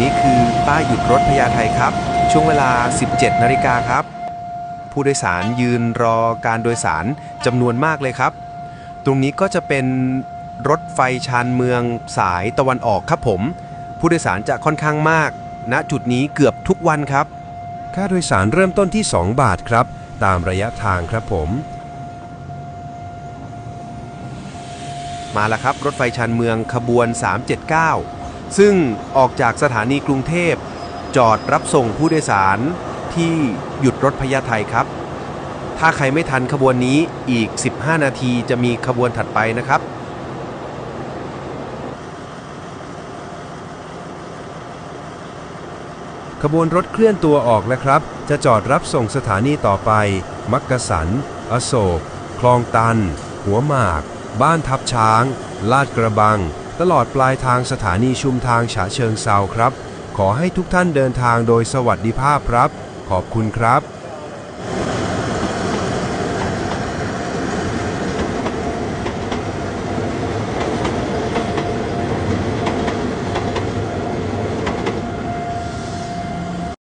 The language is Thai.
นี้คือป้ายหยุดรถพญาไทครับ ช่วงเวลา 17 นาฬิกาครับ ผู้โดยสารยืนรอการโดยสารจำนวนมากเลยครับ ตรงนี้ก็จะเป็นรถไฟชานเมืองสายตะวันออกครับผม ผู้โดยสารจะค่อนข้างมาก ณจุดนี้เกือบทุกวันครับ ค่าโดยสารเริ่มต้นที่ 2 บาทครับ ตามระยะทางครับผม มาแล้วครับ รถไฟชานเมืองขบวน 379 ซึ่งออกจากสถานีกรุงเทพ จอดรับส่งผู้โดยสารที่หยุดรถพญาไทครับ ถ้าใครไม่ทันขบวนนี้อีก 15 นาทีจะมีขบวนถัดไปนะครับขบวนรถเคลื่อนตัวออกแล้วครับ จะจอดรับส่งสถานีต่อไป มักกะสัน อโศก คลองตัน หัวหมาก บ้านทับช้าง ลาดกระบัง ตลอดปลายทางสถานีชุมทางฉะเชิงเซาครับ ขอให้ทุกท่านเดินทางโดยสวัสดิภาพครับ ขอบคุณครับ